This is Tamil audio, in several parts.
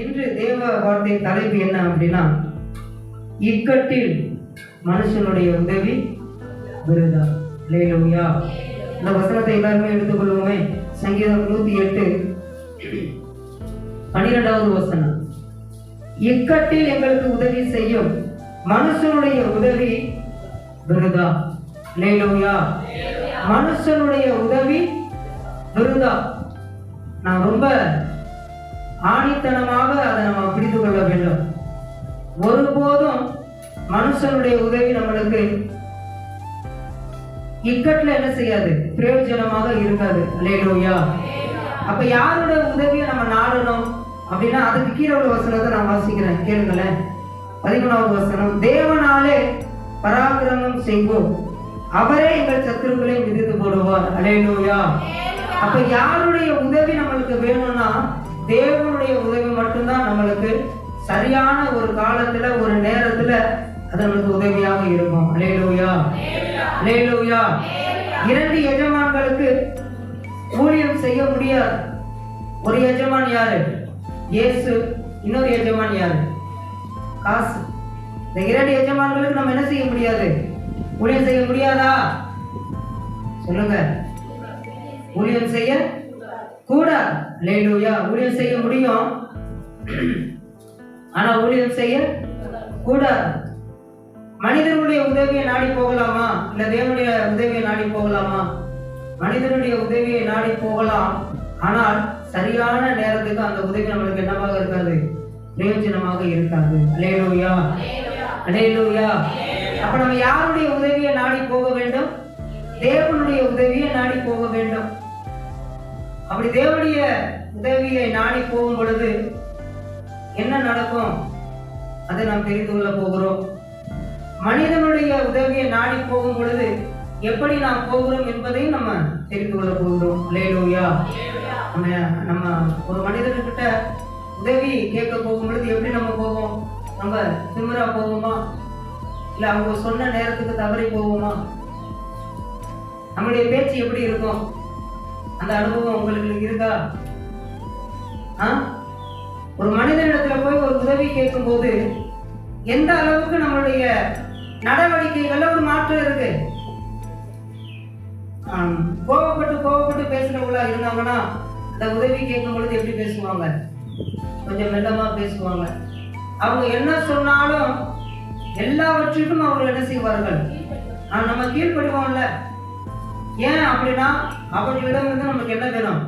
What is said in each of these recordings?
இன்று தேவ வார்த்தை தலைப்பு என்ன அப்படின்னா இக்கட்டில் மனுஷனுடைய உதவி விருதா? லேலுயா இந்த வசனத்தை எல்லாருமே எடுத்துக்கொள்வோமே. சங்கீதம் நூத்தி எட்டு பனிரெண்டாவது வசனம். இக்கட்டில் எங்களுக்கு உதவி செய்யும் மனுஷனுடைய உதவி விருதா? லேலுயா மனுஷனுடைய உதவி விருதா? நான் ரொம்ப ஆணித்தனமாக அதை நம்ம பிடித்து கொள்ள வேண்டும். ஒருபோதும் மனுஷனுடைய உதவி நம்மளுக்கு இக்கட்ல என்ன செய்யாது? பிரயோஜனமாக இருக்காது. லேலோயா அப்ப யாருடைய உதவியை நம்ம நாடணும்? அப்படின்னா அதுக்கு கீழே உள்ள வசனத்தை நான் வாசிக்கிறேன். கேளுங்களேன். பதிமூணாவது வசனம். தேவனாலே பராக்கிரமம் செய்வோம். அவரே எங்கள் சத்துருக்களை மிதித்து போடுவார். அலேலோயா அப்ப யாருடைய உதவி நம்மளுக்கு வேணும்னா தேவனுடைய உதவி மட்டும்தான் நம்மளுக்கு சரியான ஒரு காலத்துல ஒரு நேரத்துல அது நம்மளுக்கு உதவியாக இருக்கும். லேலோயா லேலோயா இரண்டு எஜமான்களுக்கு ஊழியம் செய்ய முடியாது. ஒரு எஜமான் யாரு? இயேசு. இன்னொரு எஜமான் யாரு? காசு. இந்த இரண்டு எஜமான்களுக்கு நம்ம என்ன செய்ய முடியாது? ஊழியம் செய்ய முடியாதா? சொல்லுங்க. ஊழியம் செய்ய கூட லேலூயா ஊழியம் செய்ய முடியும். ஆனா ஊழியம் செய்ய கூட. மனிதனுடைய உதவியை நாடி போகலாமா? இல்ல தேவனுடைய உதவியை நாடி போகலாமா? மனிதனுடைய உதவியை நாடி போகலாம். ஆனால் சரியான நேரத்துக்கு அந்த உதவி நம்மளுக்கு என்னவாக இருக்காது? பிரயோஜனமாக இருக்காது. அலேலூயா அலேலூயா அப்ப நம்ம யாருடைய உதவியை நாடி போக வேண்டும்? தேவனுடைய உதவியை நாடி போக வேண்டும். அப்படி தேவனுடைய உதவியை நாடி போகும் பொழுது என்ன நடக்கும்? அதை நாம் தெரிந்து கொள்ள போகிறோம். மனிதனுடைய உதவியை நாடி போகும் பொழுது எப்படி நாம் போகிறோம் என்பதையும் நம்ம தெரிந்து கொள்ள போகிறோம். லேலோயா நம்ம நம்ம ஒரு மனிதர்கிட்ட உதவி கேட்க போகும் பொழுது எப்படி நம்ம போவோம்? நம்ம திமிரா போவோமா? இல்ல அவங்க சொன்ன நேரத்துக்கு தவறி போவோமா? நம்முடைய பேச்சு எப்படி இருக்கும்? அந்த அனுபவம் உங்களுக்கு இருக்கா? ஆ? ஒரு மனிதனிடத்துல போய் ஒரு உதவி கேட்கும் போது எந்த அளவுக்கு நம்மளுடைய நடவடிக்கைகள்ல ஒரு மாற்றம் இருக்கு? கோவப்பட்டு கோவப்பட்டு பேசுறவங்களா இருந்தாங்கன்னா இந்த உதவி கேட்கும் பொழுது எப்படி பேசுவாங்க? கொஞ்சம் மெல்லமா பேசுவாங்க. அவங்க என்ன சொன்னாலும் எல்லாவற்றிற்கும் அவங்க என்ன செய்வார்கள்? நம்ம கீழ்படுவோம்ல ஏன் அப்படின்னா அவர்களிடம் இருந்து நமக்கு என்ன வேணும்?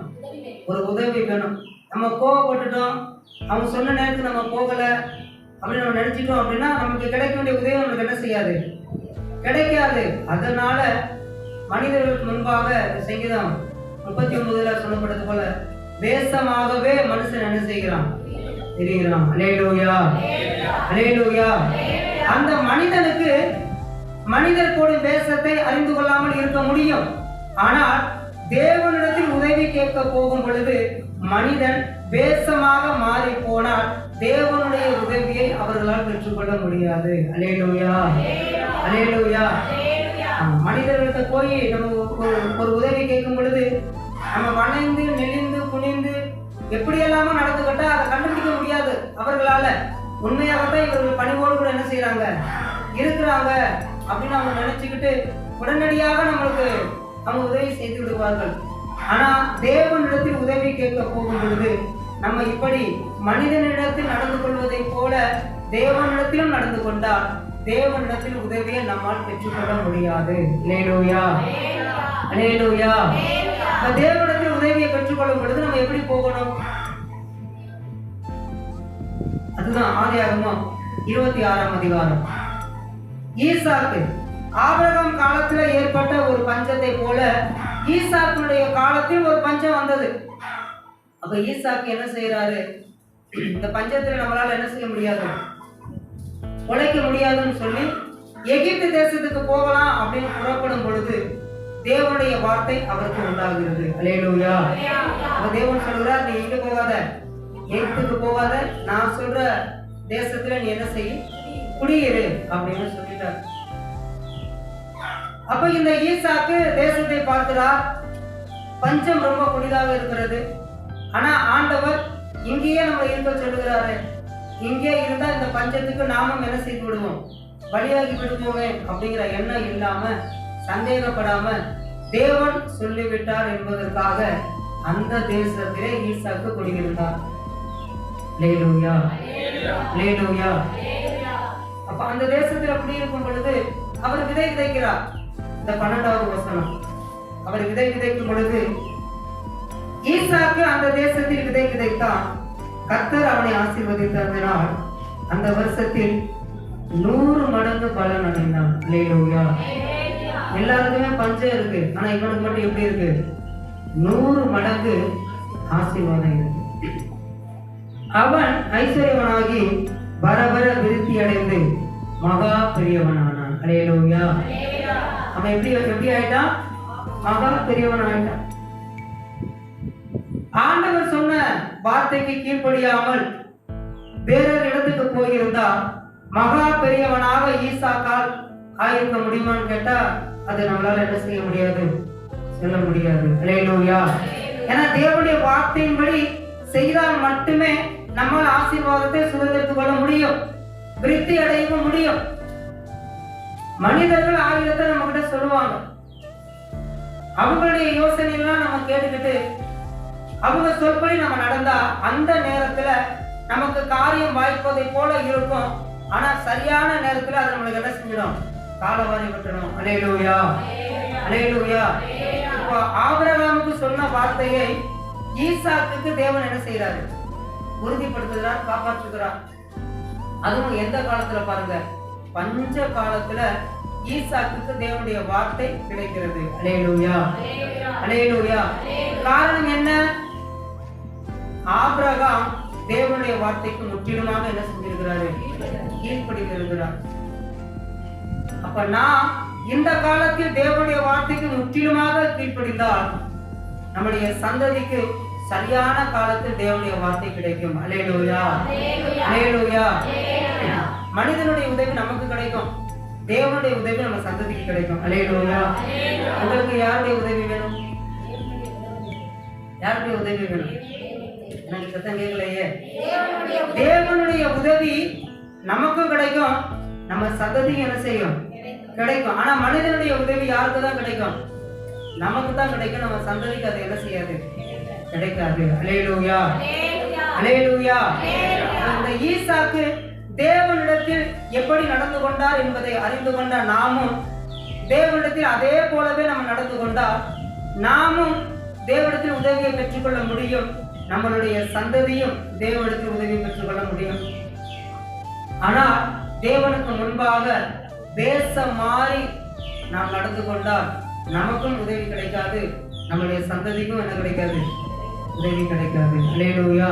ஒரு உதவி வேணும். நம்ம கோவப்பட்டுட்டோம் அவங்க சொன்ன நேரத்துக்கு நம்ம போகல அப்படின்னு நம்ம நினைச்சிட்டோம் அப்படின்னா நமக்கு கிடைக்க வேண்டிய உதவி நமக்கு என்ன செய்யாது? கிடைக்காது. அதனால மனிதர்களுக்கு முன்பாக இந்த சங்கீதம் முப்பத்தி ஒன்பதுல சொல்லப்பட்டது போல தேசமாகவே மனுஷன் என்ன செய்கிறான்? தெரிகிறான். அலேலூயா அலேலூயா அந்த மனிதனுக்கு மனிதர் போடும் தேசத்தை அறிந்து கொள்ளாமல் இருக்க முடியும். ஆனால் தேவனிடத்தில் உதவி கேட்க போகும் பொழுது மனிதன் வேஷமாக மாறி போனால் தேவனுடைய உதவியை அவர்களால் பெற்றுக்கொள்ள முடியாது. அலேலூயா அலேலூயா மனிதர்கள்ட்ட போய் நம்ம ஒரு உதவி கேட்கும் பொழுது நம்ம வளைந்து நெளிந்து குனிந்து எப்படியெல்லாமோ நடந்துக்கிட்டா அதை கண்டுபிடிக்க முடியாது. அவர்களால உண்மையாகத்தான் இவர்கள் பணிவோடு கூட என்ன செய்றாங்க? இருக்கிறாங்க அப்படின்னு அவங்க நினைச்சுக்கிட்டு உடனடியாக நம்மளுக்கு அவங்க உதவி செய்து விடுவார்கள். ஆனா தேவனிடத்தில் உதவி கேட்க போகும் பொழுது நம்ம இப்படி மனிதனிடத்தில் நடந்து கொள்வதைப் போல தேவனிடத்திலும் நடந்து கொண்டால் தேவனிடத்தில் உதவியை நம்மால் பெற்றுக்கொள்ள முடியாது. தேவனிடத்தில் உதவியை பெற்றுக்கொள்ளும் பொழுது நம்ம எப்படி போகணும்? அதுதான் ஆதியாகமம் இருபத்தி ஆறாம் அதிகாரம். ஈசாக்கு ஆபிரகாம் காலத்துல ஏற்பட்ட ஒரு பஞ்சத்தை போல ஈசாக்கினுடைய காலத்தில் ஒரு பஞ்சம் வந்தது. அப்ப ஈசாக்கு என்ன செய்யறாரு இந்த பஞ்சத்துல நம்மளால என்ன செய்ய முடியாது? உழைக்க முடியாதுன்னு சொல்லி எகிப்து தேசத்துக்கு போகலாம் அப்படின்னு புறப்படும் பொழுது தேவனுடைய வார்த்தை அவருக்கு உண்டாகிறது. அலேலூயா அப்ப தேவன் சொல்றார் நீ எங்க போகாத? எகிப்துக்கு போகாத. நான் சொல்ற தேசத்துல நீ என்ன செய்? குடியிரு அப்படின்னு சொல்லிட்டார். அப்ப இந்த ஈசாக்கு தேசத்தை பார்க்கிறார் பஞ்சம் ரொம்ப கொடிதாக இருக்கிறது. ஆனா ஆண்டவர் இங்கேயே நம்ம இருக்க சொல்லுகிறாரு. இங்கே இருந்தா இந்த பஞ்சத்துக்கு நாமும் என்ன செய்து விடுவோம்? பலியாகி விடுவோமே அப்படிங்கிற எண்ணம் இல்லாம சந்தேகப்படாம தேவன் சொல்லிவிட்டார் என்பதற்காக அந்த தேசத்திலே ஈசாக்கு குடியிருந்தார். அப்ப அந்த தேசத்துல குடியிருக்கும் பொழுது அவர் விதை விதைக்கிறார். இந்த பன்னெண்டாவது வசனம். அவர் விதை விதைக்கும் பொழுது ஈசாக்கு அந்த தேசத்தில் விதை விதைத்தான். கத்தர் அவனை ஆசீர்வதித்ததினால் அந்த வருஷத்தில் நூறு மடங்கு பலன் அடைந்தான். லேலூயா எல்லாருக்குமே பஞ்சம் இருக்கு. ஆனா இவனுக்கு மட்டும் எப்படி இருக்கு? நூறு மடங்கு ஆசீர்வாதம் இருக்கு. அவன் ஐஸ்வர்யவனாகி பரபர விருத்தி அடைந்து மகா பெரியவனானான். அலையலோயா அவன் எப்படி எப்படி ஆயிட்டான் மகா பெரியவன் ஆயிட்டான் ஆண்டவர் சொன்ன வார்த்தைக்கு கீழ்ப்படியாமல் வேறொரு இடத்துக்கு போயிருந்தா மகா பெரியவனாக ஈசாக்கால் ஆயிருக்க முடியுமான்னு கேட்டா அது நம்மளால என்ன செய்ய முடியாது? சொல்ல முடியாது. அலேலூயா ஏன்னா தேவனுடைய வார்த்தையின்படி செய்தால் மட்டுமே நம்மால் ஆசீர்வாதத்தை சுதந்திரத்துக் கொள்ள முடியும். விருத்தி அடையவும் முடியும். மனிதர்கள் ஆயிரத்தை நம்ம கிட்ட சொல்லுவாங்க. அவங்களுடைய யோசனை எல்லாம் நம்ம கேட்டுக்கிட்டு அவங்க சொற்படி நம்ம நடந்தா அந்த நேரத்துல நமக்கு காரியம் வாய்ப்பதை போல இருக்கும். ஆனா சரியான நேரத்துல அது நம்மளுக்கு என்ன செஞ்சிடும்? காலவாரி விட்டுடும் அலேலூயா அலேலூயா இப்போ ஆபிரகாமுக்கு சொன்ன வார்த்தையை ஈசாக்குக்கு தேவன் என்ன செய்யறாரு உறுதிப்படுத்துகிறார் காப்பாற்றுகிறார். அதுவும் எந்த காலத்துல பாருங்க? பஞ்ச காலத்துல ஈசாக்குக்கு தேவனுடைய வார்த்தை கிடைக்கிறது. அலேலூயா அலேலூயா காரணம் என்ன? ஆபிரகாம் தேவனுடைய வார்த்தைக்கு முற்றிலுமாக என்ன செஞ்சிருக்கிறாரு? கீழ்ப்படிந்து இருக்கிறார் அப்ப நான் இந்த காலத்தில் தேவனுடைய வார்த்தைக்கு முற்றிலுமாக கீழ்ப்படிந்தால் நம்முடைய சந்ததிக்கு சரியான காலத்தில் தேவனுடைய வார்த்தை கிடைக்கும். அலேலூயா அலேலூயா மனிதனுடைய உதவி நமக்கு கிடைக்கும். தேவனுடைய உதவி நம்ம சந்ததிக்கு கிடைக்கும். அலேலூயா உங்களுக்கு யாருடைய உதவி வேணும்? யாருடைய உதவி வேணும்? எனக்கு சத்தம் கேட்கலையே. தேவனுடைய உதவி நமக்கும் கிடைக்கும். நம்ம சந்ததிக்கு என்ன செய்யும்? கிடைக்கும். ஆனா மனிதனுடைய உதவி யாருக்கு தான் கிடைக்கும்? நமக்கு தான் கிடைக்கும். நம்ம சந்ததிக்கு அது என்ன செய்யாது? கிடைக்காது. அலேலூயா அலேலூயா இந்த ஈசாக்கு தேவனிடத்தில் எப்படி நடந்து கொண்டார் என்பதை அறிந்து கொண்ட நாமும் தேவனிடத்தில் அதே போலவே நம்ம நடந்து கொண்டால் நாமும் தேவனிடத்தில் உதவியை பெற்றுக்கொள்ள முடியும். நம்மளுடைய சந்ததியும் தேவனிடத்தில் உதவியை பெற்றுக்கொள்ள முடியும். ஆனால் தேவனுக்கு முன்பாக தேசம் மாறி நாம் நடந்து கொண்டால் நமக்கும் உதவி கிடைக்காது. நம்மளுடைய சந்ததிக்கும் என்ன கிடைக்காது? உதவி கிடைக்காது. அலேலூயா